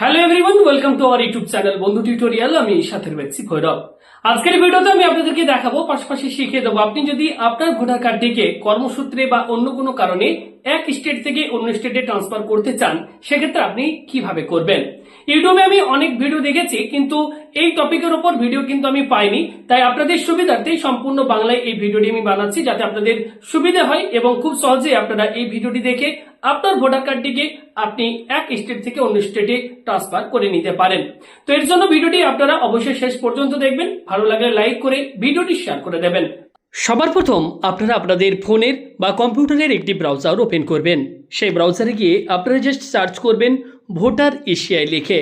Hello everyone welcome to our YouTube channel বন্ধু tutorial আমি সাথের ব্যক্তি ভৈরব। আজকের ভিডিওতে আমি আপনাদেরকে দেখাবো, পাশাপাশি শিখিয়ে দেবো, আপনি যদি আপনার ভোটার কার্ডটিকে কর্মসূত্রে বা অন্য কোনো কারণে এক স্টেট থেকে অন্য স্টেটে ট্রান্সফার করতে চান, সেক্ষেত্রে আপনি কীভাবে করবেন? ইউটিউবে আমি অনেক ভিডিও দেখেছি, কিন্তু এই টপিকের উপর ভিডিও কিন্তু আমি পাইনি। তাই আপনাদের সুবিধার্থে সম্পূর্ণ বাংলায় এই ভিডিওটি আমি বানাচ্ছি, যাতে আপনাদের সুবিধা হয় এবং খুব সহজে আপনারা এই ভিডিওটি দেখে আপনার ভোটার কার্ডটিকে আপনি এক স্টেট থেকে অন্য স্টেটে ট্রান্সফার করে নিতে পারেন। তো এর জন্য ভিডিওটি আপনারা অবশ্যই শেষ পর্যন্ত দেখবেন। ভালো লাগলে লাইক করে ভিডিওটি শেয়ার করে দেবেন। সবার প্রথম আপনারা আপনাদের ফোনের বা কম্পিউটারের একটি ব্রাউজার ওপেন করবেন। সেই ব্রাউজারে গিয়ে আপনারা জাস্ট সার্চ করবেন ভোটার এশিয়ায় লিখে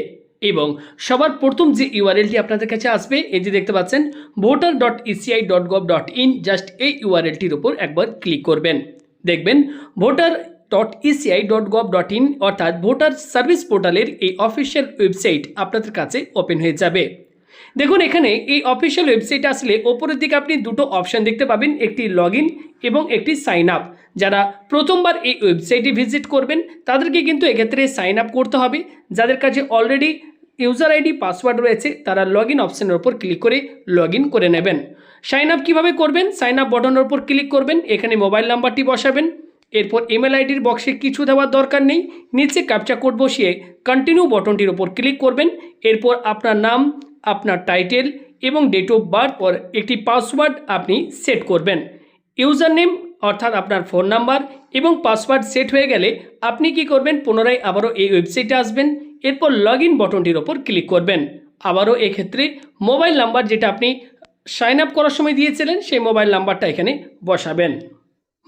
এবং সবার প্রথম যে ইউআরএলটি আপনাদের কাছে আসবে, এই যে দেখতে পাচ্ছেন voter dot ECI dot gov dot in just এই ইউআরএলটির উপর একবার ক্লিক করবেন। দেখবেন voter dot ECI dot gov dot in অর্থাৎ ভোটার সার্ভিস পোর্টালের এই অফিসিয়াল ওয়েবসাইট আপনাদের কাছে ওপেন হয়ে যাবে। দেখুন, এখানে এই অফিসিয়াল ওয়েবসাইট আসলে ওপরের দিকে আপনি দুটো অপশন দেখতে পাবেন, একটি লগ এবং একটি সাইন আপ যারা প্রথমবার এই ওয়েবসাইটে ভিজিট করবেন, তাদেরকে কিন্তু এক্ষেত্রে সাইন আপ করতে হবে। যাদের কাছে অলরেডি ইউজার আইডি পাসওয়ার্ড রয়েছে, তারা লগ ইন অপশানের ওপর ক্লিক করে লগ করে নেবেন। সাইন আপ কীভাবে করবেন? সাইন আপ বটনের ওপর ক্লিক করবেন, এখানে মোবাইল নাম্বারটি বসাবেন। এরপর ইমেল আইডির বক্সে কিছু দেওয়ার দরকার নেই। নিচে ক্যাপচা কোড বসিয়ে কন্টিনিউ বটনটির ওপর ক্লিক করবেন। এরপর আপনার নাম আপনার টাইটেল এবং ডেট অফ বার্থ পর একটি পাসওয়ার্ড আপনি সেট করবেন। ইউজার নেম অর্থাৎ আপনার ফোন নাম্বার এবং পাসওয়ার্ড সেট হয়ে গেলে আপনি কি করবেন? পুনরায় আবারও এই ওয়েবসাইটে আসবেন। এরপর লগ ইন বটনটির ওপর ক্লিক করবেন। আবারও এক্ষেত্রে মোবাইল নাম্বার যেটা আপনি সাইন আপ করার সময় দিয়েছিলেন, সেই মোবাইল নাম্বারটা এখানে বসাবেন।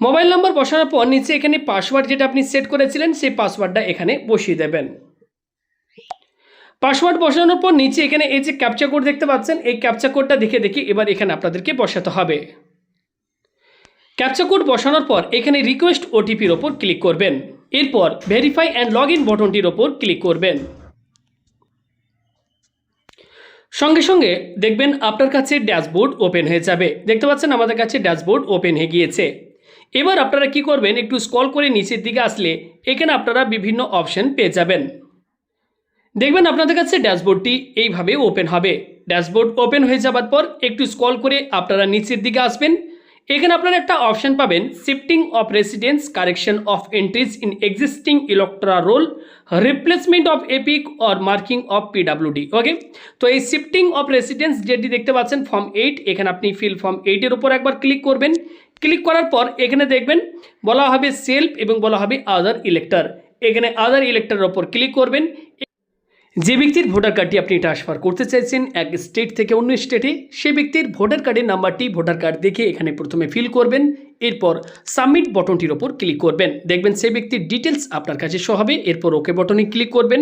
মোবাইল নাম্বার বসানোর পর নিচে এখানে পাসওয়ার্ড যেটা আপনি সেট করেছিলেন, সেই পাসওয়ার্ডটা এখানে বসিয়ে দেবেন। পাসওয়ার্ড বসানোর পর নিচে এখানে এই যে ক্যাপচা কোড দেখতে পাচ্ছেন, এই ক্যাপচা কোডটা দেখে দেখে এবার এখানে আপনাদেরকে বসাতে হবে। ক্যাপচা কোড বসানোর পর এখানে রিকোয়েস্ট ওটিপির ওপর ক্লিক করবেন। এরপর ভেরিফাই অ্যান্ড লগ ইন বটনটির ওপর ক্লিক করবেন। সঙ্গে সঙ্গে দেখবেন আপনার কাছে ড্যাশবোর্ড ওপেন হয়ে যাবে। দেখতে পাচ্ছেন আমাদের কাছে ড্যাশবোর্ড ওপেন হয়ে গিয়েছে। এবার আপনারা কি করবেন, একটু স্কল করে নিচের দিকে আসলে এখানে আপনারা বিভিন্ন অপশন পেয়ে যাবেন। দেখবেন আপনাদের কাছে ড্যাশবোর্ডটি এইভাবে ওপেন হবে। ড্যাশবোর্ড ওপেন হয়ে যাবার পর একটু স্কল করে আপনারা নিচের দিকে আসবেন। এখানে আপনারা একটা অপশন পাবেন, shifting of residence, correction of entries in existing electoral roll, replacement of EPIC or marking of PWD, okay? তো এই শিফটিং অফ রেসিডেন্স যেটি দেখতে পাচ্ছেন, ফর্ম এইট, এখানে আপনি ফিল ফর্ম এইটের উপর একবার ক্লিক করবেন। ক্লিক করার পর এখানে দেখবেন, বলা হবে সেলফ এবং বলা হবে আদার ইলেক্টর। এখানে আদার ইলেক্টরের ওপর ক্লিক করবেন। যে ব্যক্তির ভোটার কার্ডটি আপনি ট্রান্সফার করতে চাইছেন, এক স্টেট থেকে অন্য স্টেটে সে ব্যক্তির ভোটার কার্ডের নাম্বারটি ভোটার কার্ড দেখে এখানে প্রথমে ফিল করবেন, এরপর সাবমিট বটনটির ওপর ক্লিক করবেন। দেখবেন সে ব্যক্তির ডিটেলস আপনার কাছে শো হবে, এরপর ওকে বটনে ক্লিক করবেন।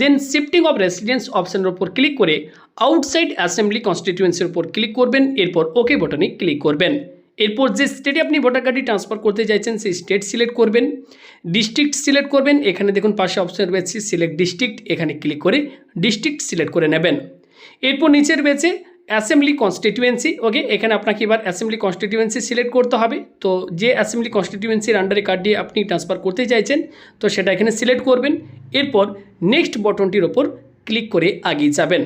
দেন শিফটিং অফ রেসিডেন্স অপশনের ওপর ক্লিক করে আউটসাইড অ্যাসেম্বলি কনস্টিটিউয়েন্সির উপর ক্লিক করবেন, এরপর ওকে বটনে ক্লিক করবেন। এরপর যে স্টেটে আপনি ভোটার কার্ডটি ট্রান্সফার করতে চাইছেন, সেই স্টেট সিলেক্ট করবেন। ডিস্ট্রিক্ট সিলেক্ট করবেন, এখানে দেখুন পাশে অপশন রয়েছে সিলেক্ট ডিস্ট্রিক্ট এখানে ক্লিক করে ডিস্ট্রিক্ট সিলেক্ট করে নেবেন। এরপর নিচে রয়েছে অ্যাসেম্বলি কনস্টিটিউয়েন্সি ওকে এখানে আপনাকে এবার অ্যাসেম্বলি কনস্টিটিউয়েন্সি সিলেক্ট করতে হবে। তো যে অ্যাসেম্বলি কনস্টিটিউয়েন্সির আন্ডারে কার্ডটি আপনি ট্রান্সফার করতে চাইছেন, তো সেটা এখানে সিলেক্ট করবেন। এরপর নেক্সট বটনটির ওপর ক্লিক করে আগিয়ে যাবেন।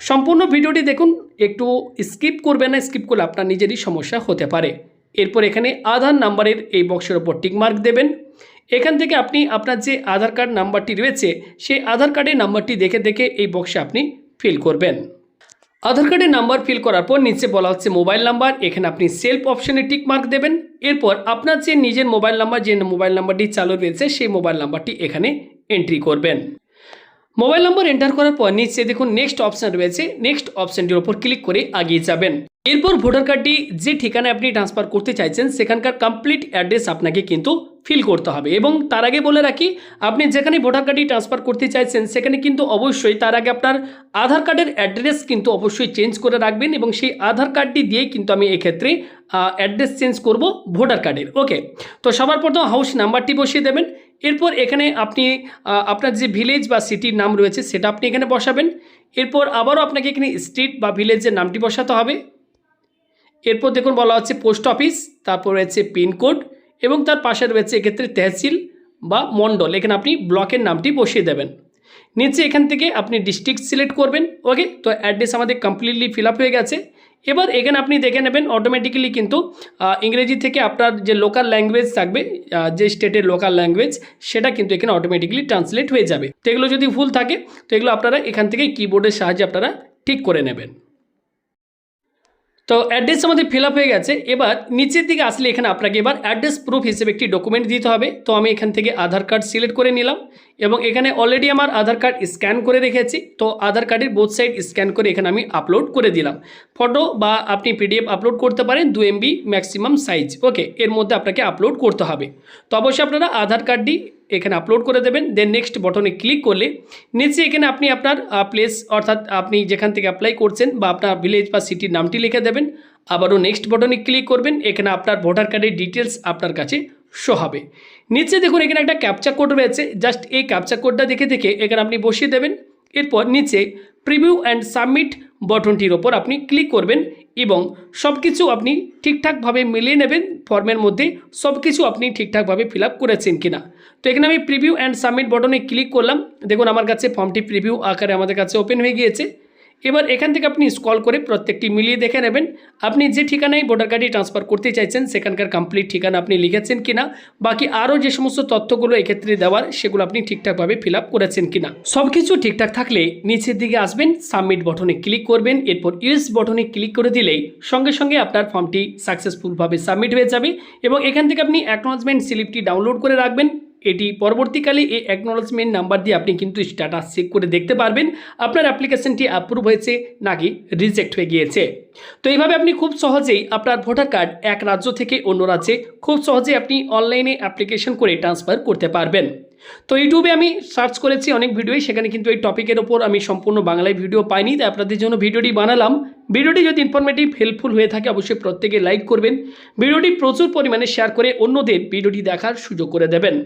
সম্পূর্ণ ভিডিওটি দেখুন, একটু স্কিপ করবেন না, স্কিপ করলে আপনার নিজেরই সমস্যা হতে পারে। এরপর এখানে আধার নাম্বারের এই বক্সের ওপর টিকমার্ক দেবেন। এখান থেকে আপনি আপনার যে আধার কার্ড নাম্বারটি রয়েছে, সেই আধার কার্ডের নাম্বারটি দেখে দেখে এই বক্সে আপনি ফিল করবেন। আধার কার্ডের নাম্বার ফিল করার পর নিচে বলা হচ্ছে মোবাইল নাম্বার, এখানে আপনি সেলফ অপশানে টিক মার্ক দেবেন। এরপর আপনার যে নিজের মোবাইল নাম্বার, যে মোবাইল নাম্বারটি চালু রয়েছে, সেই মোবাইল নাম্বারটি এখানে এন্ট্রি করবেন। মোবাইল নম্বর এন্টার করার পর নিচে দেখুন নেক্সট অপশান রয়েছে। নেক্সট অপশানটির ওপর ক্লিক করে আগিয়ে যাবেন। এরপর ভোটার কার্ডটি যে ঠিকানায় আপনি ট্রান্সফার করতে চাইছেন, সেখানকার কমপ্লিট অ্যাড্রেস আপনাকে কিন্তু ফিল করতে হবে। এবং তার আগে বলে রাখি, আপনি যেখানে ভোটার কার্ডটি ট্রান্সফার করতে চাইছেন, সেখানে কিন্তু অবশ্যই তার আগে আপনার আধার কার্ডের অ্যাড্রেস কিন্তু অবশ্যই চেঞ্জ করে রাখবেন এবং সেই আধার কার্ডটি দিয়েই কিন্তু আমি এক্ষেত্রে অ্যাড্রেস চেঞ্জ করব ভোটার কার্ডের ওকে তো সবার প্রথম হাউস নাম্বারটি বসিয়ে দেবেন। এরপর এখানে আপনি আপনার যে ভিলেজ বা সিটির নাম রয়েছে সেটা আপনি এখানে বসাবেন। এরপর আবারও আপনাকে এখানে স্ট্রিট বা ভিলেজের নামটি বসাতে হবে। এরপর দেখুন বলা হচ্ছে পোস্ট অফিস তারপর রয়েছে পিনকোড এবং তার পাশে রয়েছে এক্ষেত্রে তহসিল বা মণ্ডল। এখানে আপনি ব্লকের নামটি বসিয়ে দেবেন। নিচে এখান থেকে আপনি ডিস্ট্রিক্ট সিলেক্ট করবেন। ওকে তো অ্যাড্রেস আমাদের কমপ্লিটলি ফিল আপ হয়ে গেছে। এবার এখানে আপনি দেখে নেবেন অটোমেটিক্যালি কিন্তু ইংরেজি থেকে আপনার যে লোকাল ল্যাঙ্গুয়েজ থাকবে যে স্টেটের লোকাল ল্যাঙ্গুয়েজ সেটা কিন্তু এখানে অটোমেটিক্যালি ট্রান্সলেট হয়ে যাবে। তো এগুলো যদি ভুল থাকে, তো এগুলো আপনারা এখান থেকে কিবোর্ডের সাহায্যে আপনারা ঠিক করে নেবেন। তো অ্যাড্রেস আমাদের ফিল হয়ে গেছে। এবার নিচের দিকে আসলে এখানে আপনাকে এবার অ্যাড্রেস প্রুফ হিসেবে একটি ডকুমেন্ট দিতে হবে। তো আমি এখান থেকে আধার কার্ড সিলেক্ট করে নিলাম এবং এখানে অলরেডি আমার আধার কার্ড স্ক্যান করে রেখেছি। তো আধার কার্ডের বোথ সাইড স্ক্যান করে এখানে আমি আপলোড করে দিলাম। ফটো বা আপনি পিডিএফ আপলোড করতে পারেন দু এমবি ম্যাক্সিমাম সাইজ ওকে এর মধ্যে আপনাকে আপলোড করতে হবে। তো অবশ্যই আপনারা আধার কার্ডটি এখানে আপলোড করে দেবেন দেন নেক্সট বটনে ক্লিক করলে নিচে এখানে আপনি আপনার প্লেস অর্থাৎ আপনি যেখান থেকে অ্যাপ্লাই করছেন বা আপনার ভিলেজ বা সিটির নামটি লিখে দেবেন। আবারও নেক্সট বটনে ক্লিক করবেন, এখানে আপনার ভোটার কার্ডের ডিটেলস আপনার কাছে শো হবে। নিচে দেখুন এখানে একটা ক্যাপচা কোড রয়েছে জাস্ট এই ক্যাপচা কোডটা দেখে দেখে এখানে আপনি বসিয়ে দেবেন, এরপর নিচে প্রিভিউ অ্যান্ড সাবমিট বটনটির ওপর আপনি ক্লিক করবেন এবং সব কিছু আপনি ঠিকঠাকভাবে মিলিয়ে নেবেন, ফর্মের মধ্যে সব কিছু আপনি ঠিকঠাকভাবে ফিল আপ করেছেন কিনা। তো এখানে আমি প্রিভিউ অ্যান্ড সাবমিট বটনে ক্লিক করলাম। দেখুন, আমার কাছে ফর্মটি প্রিভিউ আকারে আমাদের কাছে ওপেন হয়ে গিয়েছে। এবার এখান থেকে আপনি স্কল করে প্রত্যেকটি মিলিয়ে দেখে নেবেন। আপনি যে ঠিকানায় ভোটার কার্ডটি ট্রান্সফার করতে চাইছেন, সেখানকার কমপ্লিট ঠিকানা আপনি লিখেছেন কিনা, বাকি আরও যে সমস্ত তথ্যগুলো এক্ষেত্রে দেওয়ার, সেগুলো আপনি ঠিকঠাকভাবে ফিল আপ করেছেন কিনা। সব কিছু ঠিকঠাক থাকলে নিচের দিকে আসবেন সাবমিট বটনে ক্লিক করবেন, এরপর ইউএস বটনে ক্লিক করে দিলেই সঙ্গে সঙ্গে আপনার ফর্মটি সাকসেসফুলভাবে সাবমিট হয়ে যাবে এবং এখান থেকে আপনি অ্যাকনোলজমেন্ট স্লিপটি ডাউনলোড করে রাখবেন। এটি পরবর্তীকালে এই অ্যাকনোলজমেন্ট নাম্বার দিয়ে আপনি কিন্তু স্ট্যাটাস চেক করে দেখতে পারবেন। আপনার অ্যাপ্লিকেশনটি অ্যাপ্রুভ হয়েছে নাকি রিজেক্ট হয়ে গিয়েছে। তো এইভাবে আপনি খুব সহজেই আপনার ভোটার কার্ড এক রাজ্য থেকে অন্য রাজ্যে খুব সহজেই আপনি অনলাইনে অ্যাপ্লিকেশন করে ট্রান্সফার করতে পারবেন। তো ইউটিউবে আমি সার্চ করেছি অনেক ভিডিওই সেখানে কিন্তু এই টপিকের ওপর আমি সম্পূর্ণ বাংলায় ভিডিও পাইনি, তাই আপনাদের জন্য ভিডিওটি বানালাম। ভিডিওটি যদি ইনফরমেটিভ হেল্পফুল হয়ে থাকে, অবশ্যই প্রত্যেকে লাইক করবেন। ভিডিওটি প্রচুর পরিমাণে শেয়ার করে অন্যদের ভিডিওটি দেখার সুযোগ করে দেবেন।